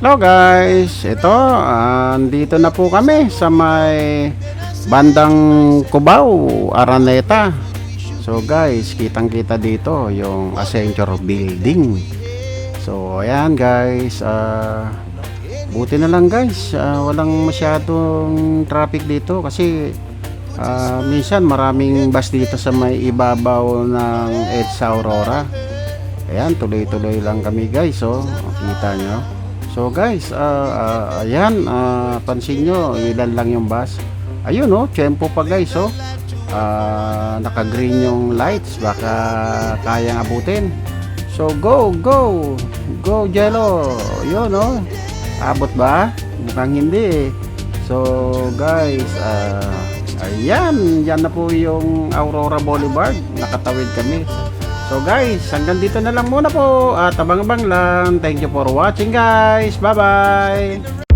Hello guys, ito, andito na po kami sa may bandang Cubao, Araneta. So guys, kitang kita dito yung Accenture Building. So ayan guys, ah, buti na lang guys, ah, walang masyadong traffic dito kasi ah, minsan maraming bus dito sa may ibabaw ng EDSA Aurora. Ayan, tuloy-tuloy lang kami guys, oh. Kita nyo. So guys, ah, ah, ayan, ah, pansin nyo, ilan lang yung bus. Ayun, oh, tempo pa guys, oh. Ah, naka-green yung lights, baka kayang abutin. So go, go, go Jello. Yun, oh. Abot ba? Mukhang hindi. eh. So guys, ah, ayan, yan na po yung Aurora Boulevard. Nakatawid kami. So guys, hanggang dito na lang muna po at abang-abang lang. Thank you for watching guys. Bye-bye.